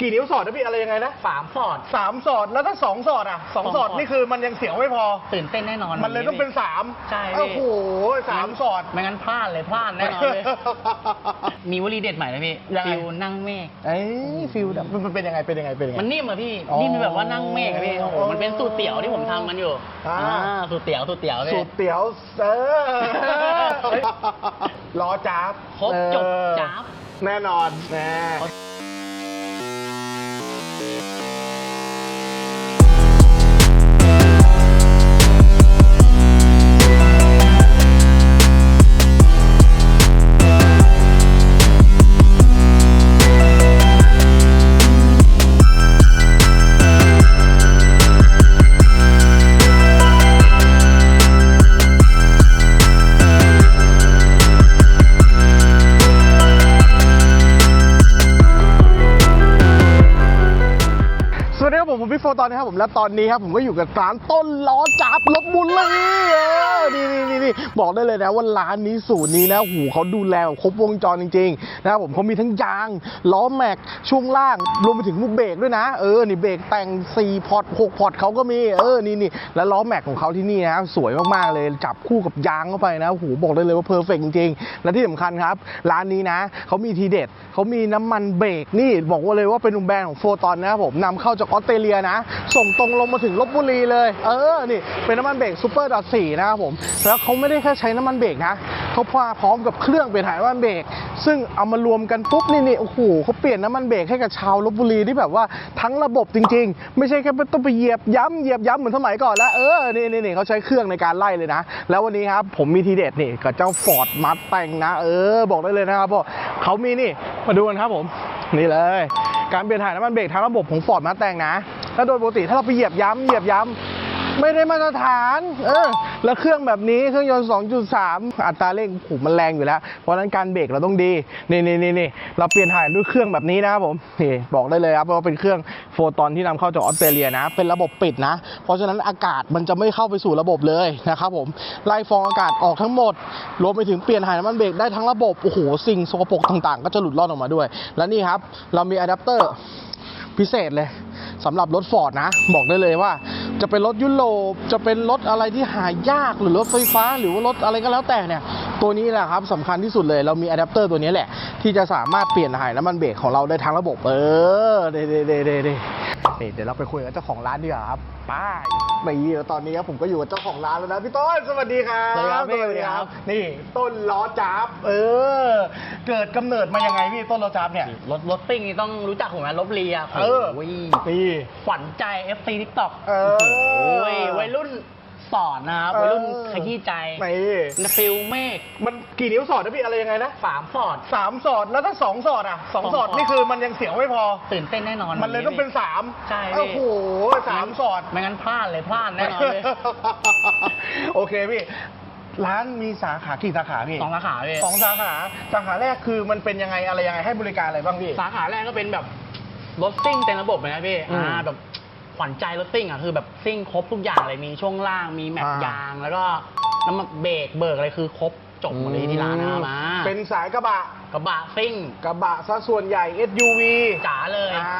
กี่นิ้วสอดนะพี่อะไรยังไงนะสามฟอร์ดสามสอดแล้วถ้าสองสอดอะสองสองสอดสอดนี่คือมันยังเสียวไม่พอ ตื่นเต้นแน่นอนมันเลยต้องเป็นสามใช่พี่โอ้โหสามสอดไม่งั้นพลาดเลยพลาดแน่นอนเลยมีวลีเด็ดใหม่นะพี่ยังไงฟิลนั่งเมฆเอ้ยฟิลมันมันเป็นยังไงเป็นยังไงเป็นยังไงมันนิ่มอะพี่อ๋อนิ่มแบบว่านั่งเมฆอะพี่โอ้โหมันเป็นสูตรเตี๋ยวที่ผมทำมันอยู่อ่าสูตรเตี๋ยวสูตรเตี๋ยวพี่สูตรเตี๋ยวเออล้อจ้าบครบจบเออจ๊าบแน่นอนแน่ ผมพี่โฟตอนนะครับผมและตอนนี้ครับผมก็อยู่กับร้านต้นล้อจับลบบุรีเออนี่นี่นี่บอกได้เลยนะว่าร้านนี้สูตรนี้นะหูเขาดูแลแบบครบวงจรจริงๆนะครับผมเขามีทั้งยางล้อแม็กช่วงล่างรวมไปถึงมุกเบรกด้วยนะเออนี่เบรกแต่ง4พอร์ต6พอร์ตเขาก็มีเออนี่นี่แล้วล้อแม็กของเขาที่นี่นะครับสวยมากๆเลยจับคู่กับยางเข้าไปนะหูบอกได้เลยว่าเพอร์เฟกจริงๆและที่สำคัญครับ ร้านนี้นะเขามีทีเด็ดเขามีน้ำมันเบรกนี่บอกว่าเลยว่าเป็นแบรนด์ของโฟตอนนะครับผมนำเข้าจากออสเตรเลียนะ ส่งตรงลงมาถึงลบบุรีเลย เออ นี่ เป็นน้ำมันเบรกซูเปอร์ดอทสี่นะครับผม แล้วเขาไม่ได้แค่ใช้น้ำมันเบรกนะเขาพาพร้อมกับเครื่องเปลี่ยนถ่ายน้ำมันเบรก ซึ่งเอามารวมกันปุ๊บนี่นี่โอ้โหเขาเปลี่ยนน้ำมันเบรกให้กับชาวลบบุรีที่แบบว่าทั้งระบบจริง ๆ ไม่ใช่แค่ต้องไปเหยียบย้ำเหยียบย้ำเหมือนสมัยก่อนแล้วเออนี่นี่นี่เขาใช้เครื่องในการไล่เลยนะ แล้ววันนี้ครับผมมีทีเด็ดนี่กับเจ้าฟอร์ดมัดแต่งนะ เออ บอกได้เลยนะครับพราะเขามีนี่มาดูกันครับผม นี่เลย การเปลี่ยนถ่ายน้ำมันเบรกทางระบบของฟอร์ดมาแต่งนะ ถ้าโดยปกติถ้าเราไปเหยียบย้ำเหยียบย้ำไม่ได้มาตรฐาน เออ แล้วเครื่องแบบนี้เครื่องยนต์ 2.3 อัตราเร่งโอ้โหมันแรงอยู่แล้ว เพราะฉะนั้นการเบรกเราต้องดี นี่นี่นี่นี่เราเปลี่ยนถ่ายด้วยเครื่องแบบนี้นะครับผมนี่บอกได้เลยครับว่าเป็นเครื่องโฟตอนที่นำเข้าจากออสเตรเลียนะ เป็นระบบปิดนะ เพราะฉะนั้นอากาศมันจะไม่เข้าไปสู่ระบบเลยนะครับผม ไล่ฟองอากาศออกทั้งหมด รวมไปถึงเปลี่ยนถ่ายน้ำมันเบรกได้ทั้งระบบ โอ้โห สิ่งสกปรกต่างๆ ก็จะหลุดรอดออกมาด้วย และนี่ครับ เรามีอะแดปเตอร์ พิเศษเลยสำหรับรถฟอร์ดนะ บอกได้เลยว่า จะเป็นรถยุโรปจะเป็นรถอะไรที่หายากหรือรถไฟฟ้า หรือว่ารถอะไรก็แล้วแต่เนี่ย ตัวนี้แหละครับสำคัญที่สุดเลยเรามีอะแดปเตอร์ตัวนี้แหละ ที่จะสามารถเปลี่ยนถ่ายน้ำมันเบรกของเราได้ทั้งระบบเออเด้เด้เด้เด้เด้ นี่เดี๋ยวเราไปคุยกับเจ้าของร้านดีกว่าครับป้ายนี่ตอนนี้ครับผมก็อยู่กับเจ้าของร้านแล้วนะพี่ต้นสวัสดีครับสวัสดีครับพี่สวัสดีครับ นี่ต้นล้อจับเออ เกิดกำเนิดมายังไงพี่ต้นล้อจับเนี่ย รถรถซิ่งนี่ต้องรู้จักผมนะลบลีอะเออโอ้ยนี่ขวัญใจ FC TikTok เออ โอ้ยวัยรุ่น สอนนะครับวัยรุ่นขยี้ใจนี่ฟิลเมฆมันกี่นิ้วสอดนะพี่อะไรยังไงนะสามฟอร์ดสามสอดแล้วถ้าสองสอดอะสองสองสอดสอดนี่คือมันยังเสียวไม่พอ ตื่นเต้นแน่นอน มันเลยต้องเป็นสามใช่พี่โอ้โหสามสอดไม่งั้นพลาดเลยพลาดแน่นอนเลยโอเคพี่ร้านมีสาขากี่สาขาพี่สองสาขาพี่สองสาขาสาขาแรกคือมันเป็นยังไงอะไรยังไงให้บริการอะไรบ้างพี่ สาขาแรกก็เป็นแบบรถซิ่งเต็มระบบเลยนะพี่อืมอ่าแบบ ขวัญใจรถซิ่งอะคือแบบซิ่งครบทุกอย่างเลยมีช่วงล่างมีแม็กอ่าย ยางแล้วก็น้ำมันเบรกเบิกอะไรคือครบจบหมดเลยที่ร้านนะครับมาเป็นสายกระบะ กระบะซิ่งกระบะซะส่วนใหญ่ SUV จ๋าเลย อ่า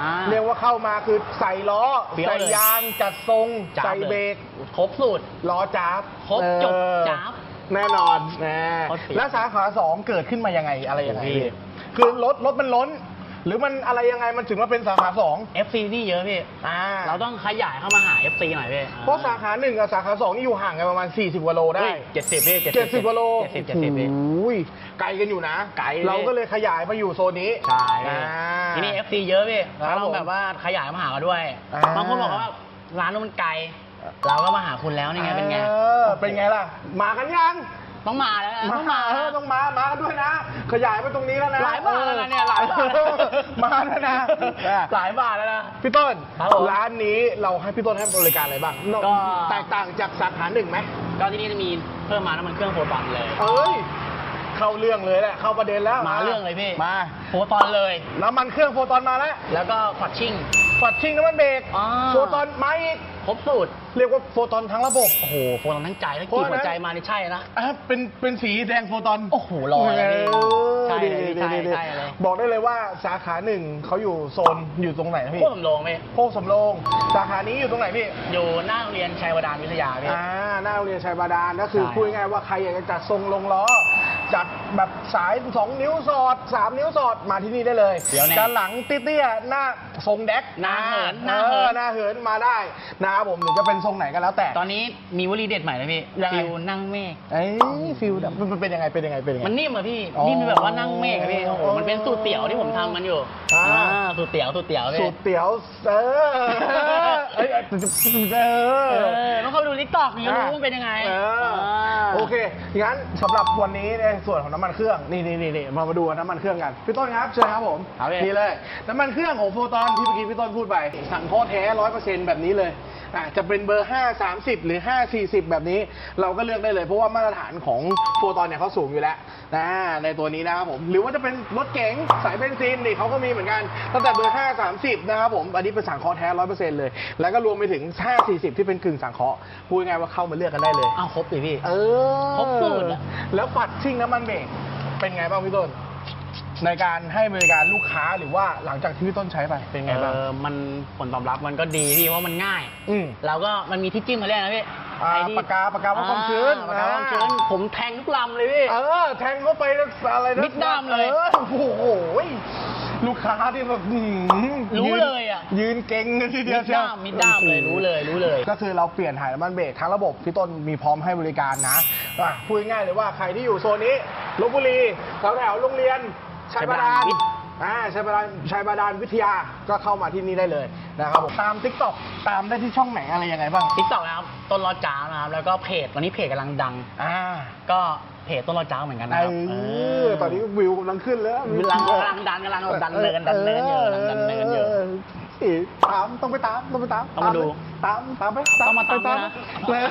อ่าเรียกว่าเข้ามาคือใส่ล้อ เฟี้ยวใส่เลยยางจัดทรง จ๋าใส่ลยเบรกครบสูตร ล้อจ้าบครบจบเออจ๊าบแน่นอนแน่โคตรเฟี้ยวแล้วสาขาสองเกิดขึ้นมายังไงอะไรยังไงโอ้โหพี่ คือรถรถมันล้น หรือมันอะไรยังไงมันถึงมาเป็นสาขาสอง FC นี่เยอะพี่ อ่า เราต้องขยายเข้ามาหา FC หน่อยพี่เพราะสาขาหนึ่งกับสาขาสองนี่อยู่ห่างกันประมาณ 40กว่าโลได้ เจ็ดสิบพี่เจ็ดสิบกว่าโลเจ็ดสิบเจ็ดสิบพี่ โอ้ยไกลกันอยู่นะไกลเลย เราก็เลยขยายมาอยู่โซนนี้ใช่อ่า ทีนี้ FC เยอะพี่ครับเราแบบว่าขยายมาหาเราด้วย อ่า บางคนบอกว่าร้านนู้นมันไกล เราก็มาหาคุณแล้วนี่ไงเป็นไง ออเป็นไงล่ะ มากันยัง ต้องมาแล้วนะ ต้องมาเออต้องมา มากันด้วยนะ ขยายไปตรงนี้แล้วนะหลายบาทแล้วนะเนี่ยหลายบาทเออมาแล้วนะ หลายบาทแล้วนะ พี่ต้นครับผมร้านนี้เราให้พี่ต้นให้บริการอะไรบ้างก็แตกต่างจากสาขาหนึ่งไหมก็ที่นี่จะมีเพิ่มมาน้ำมันเครื่องโฟตอนเลย เอ้ย เข้าเรื่องเลยแหละเข้าประเด็นแล้วมาเรื่องเลยพี่มาโฟตอนเลย น้ำมันเครื่องโฟตอนมาแล้ว แล้วก็คอดชิ่งฝัดชิงน้ำมันเบรกอ่าโฟตอนมาอีกครบสูตร เรียกว่าโฟตอนทั้งระบบ โอ้โห โฟตอนทั้งใจถ้าเพราะกีบหัวนะใจมานี่ใช่นะอะเป็นเป็นสีแดงโฟตอน โอ้โหรอเลยพี่เออใช่เลยดีใช่ดีดีใช่เลยบอกได้เลยว่าสาขาหนึ่งเขาอยู่โซนอยู่ตรงไหนนะพี่โคตรสำโรงพี่โคกสำโรงสาขานี้อยู่ตรงไหนพี่อยู่หน้าโรงเรียนชัยวดานวิทยาพี่อ่าหน้าโรงเรียนชัยบาดาลก็คือใช่พูดง่ายๆว่าใครอยากจะจัดทรงลงล้อ จัดแบบสาย 2 นิ้วสอด 3 นิ้วสอดมาที่นี่ได้เลยเดี๋ยวแน่จะหลังเตี้ยๆหน้าทรงแดกหน้าเหินหเอน้าเหิอนหน้าเหินมาได้นะครับผมหรือจะเป็นทรงไหนก็แล้วแต่ ตอนนี้มีวลีเด็ดใหม่เลยพี่ยังไง ฟิวนั่งเมฆเอ้ยฟิลแบบมันเป็นยังไงเป็นยังไงเป็นยังไง มันนิ่มอะพี่อ๋อนิ่มแบบว่านั่งเมฆอะพี่โอ้โหมันเป็นสูตรเตี๋ยวที่ผมทำมันอยู่อ่า อ่าสูตรเตี๋ยวสูตรเตี๋ยวพี่ สูตรเตี๋ยวเออ เอ้ยเอเออออต้องเข้าไปดูทิกตอกนี่รู้ว่ามันเป็นยังไงเออโอเค งั้นสำหรับวันนี้ในส่วนของน้ำมันเครื่อง นี่นี่นี่นี่มามาดูน้ำมันเครื่องกัน พี่ต้นครับ เชิญครับผมนี่เลย น้ำมันเครื่องของโฟตอนที่เมื่อกี้พี่ต้นพูดไป สั่งข้อแท้ร้อยเปอร์เซ็นต์แบบนี้เลยอะจะเป็นเบอร์ 5 30 หรือ 5 40 แบบนี้ เราก็เลือกได้เลย เพราะว่ามาตรฐานของโฟตอนเนี่ยเขาสูงอยู่แล้วนะในตัวนี้นะครับผม หรือว่าจะเป็นรถเก๋งสายเบนซินนี่เขาก็มีเหมือนกันตั้งแต่เบอร์ 5 30 นะครับผม อันนี้เป็นสั่งเคอแท้ร้อยเปอร์เซ็นต์เลยแล้วก็รวมไปถึง 5 40 ที่เป็นกึ่งสั่งเคอพูดง่ายๆว่าเข้ามาเลือกกันได้เลย อ้าวครบดิพี่ เออครบสูตรอะ แล้วปัดชิ่งน้ำมันเบรกเป็นไงบ้างพี่ต้น ในการให้บริการลูกค้าหรือว่าหลังจากที่พี่ต้นใช้ไปเป็นไงบ้าง เออมันผลตอบรับมันก็ดีพี่เพราะมันง่าย อืมแล้วก็มันมีที่จิ้มมาเรียกนะพี่อ่าไอ้ที่ปากกาปากกาวัดความชื้น อ่าปากกาวัดความชื้นอ่าผมแทงทุกลำเลยพี่ เออ แทงเข้าไปอะไรนะมิดด้ามเลย ออโอ้โห ลูกค้าที่แบบหืมรู้นเลยอะยืนเก่งกันทีเดีมิยวดเชียวด้ามมิดด้ามเลยรู้เลยรู้เลย ก็คือเราเปลี่ยนถ่ายน้ำมันเบรกทั้งระบบพี่ต้นมีพร้อมให้บริการนะอะพูดง่ายๆเลยว่าใครที่อยู่โซนนี้ลบบุรีแถวแถวๆโรงเรียนชัยบาดาล ชัยบาดาลวิทย์ อ่าชัยบาดาลชัยบาดาลวิทยาก็เข้ามาที่นี่ได้เลยนะครับผมตามทิกตอกตามได้ที่ช่องไหนอะไรยังไงบ้างทิกตอกนะครับต้นรอจ้านะครับแล้วก็เพจตอนนี้เพจกำลังดัง อ่าก็เพจต้นรอจ้าเหมือนกันเอนะครับอตอนนี้วิวกำลังขึ้นแล้วกำลังกำลังดันกำลังดันเนินดันเนินอยู่กำลังดันเนินอยู่เออตามต้องไปตามต้องไปตามต้องมาดูตามตามไปต้องมาตามไปด้วยน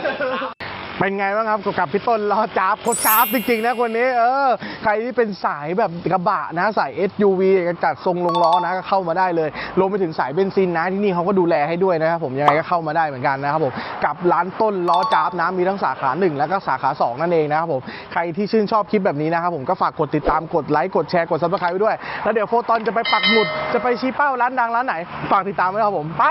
ะ เป็นไงบ้างครับกับพี่ต้นล้อจ้าบโคตรจ้าบจริงๆนะคนนี้เออใครที่เป็นสายแบบกระบะนะสาย SUV จัดทรงลงล้อนะก็เข้ามาได้เลยรวมไปถึงสายเบนซินนะที่นี่เขาก็ดูแลให้ด้วยนะครับผมยังไงก็เข้ามาได้เหมือนกันนะครับผมกับร้านต้นล้อจ้าบนะมีทั้งสาขาหนึ่งแล้วก็สาขาสองนั่นเองนะครับผมใครที่ชื่นชอบคลิปแบบนี้นะครับผมก็ฝากกดติดตามกดไลค์กดแชร์กดซับสไครต์ไว้ด้วย แล้วเดี๋ยวโฟตอนจะไปปักหมุดจะไปชี้เป้าร้านดังร้านไหนฝากติดตามไว้ครับผมไป